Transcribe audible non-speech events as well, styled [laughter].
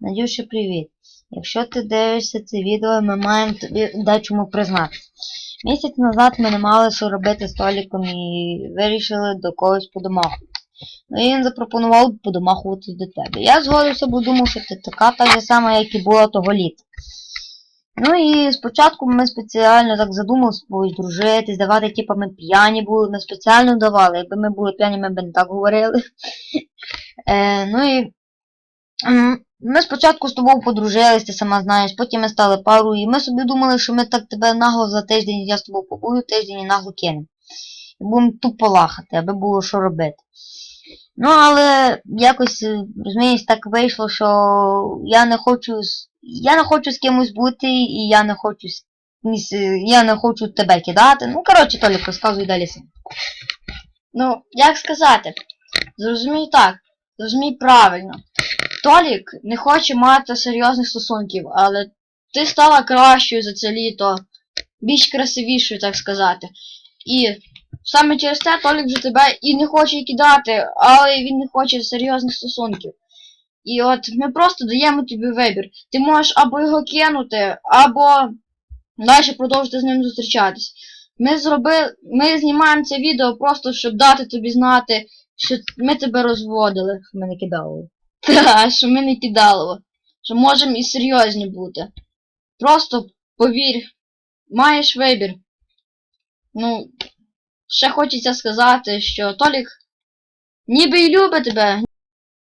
Надюша, привіт. Якщо ти дивишся це відео, ми маємо тобі дечому признати. Місяць назад ми не мали що робити з Толіком і вирішили до когось подомахувати. Ну і він запропонував подомахуватись до тебе. Я згодився, бо думав, що ти така та ж сама, як і була того літа. Ну і спочатку ми спеціально так задумали з тобою дружити, здавати, типу, ми п'яні були, ми спеціально давали. Якби ми були п'яні, ми б не так говорили. [laughs] Е, ну і ми спочатку з тобою подружились, ти сама знаєш, потім ми стали парою, і ми собі думали, що ми так тебе нагло за тиждень, я з тобою побую тиждень і нагло кинемо. І будемо тупо лахати, аби було що робити. Ну, але якось, е, розумієш, так вийшло, що я не хочу я не хочу з кимось бути, і я не хочу з- я не хочу тебе кидати. Ну, коротше, Толік, розказуй далі сам. Ну, як сказати? Зрозумій так, зрозумій правильно. Толік не хоче мати серйозних стосунків, але ти стала кращою за це літо, більш красивішою, так сказати. І саме через те Толік вже тебе і не хоче кидати, але він не хоче серйозних стосунків. І от ми просто даємо тобі вибір. Ти можеш або його кинути, або далі продовжити з ним зустрічатись. Ми зробили, ми знімаємо це відео просто, щоб дати тобі знати, що ми тебе розводили. Ми не кидали. [laughs] Та, що ми не кидалово. Що можемо і серйозні бути. Просто повір, маєш вибір. Ну, ще хочеться сказати, що Толік ніби і любить тебе,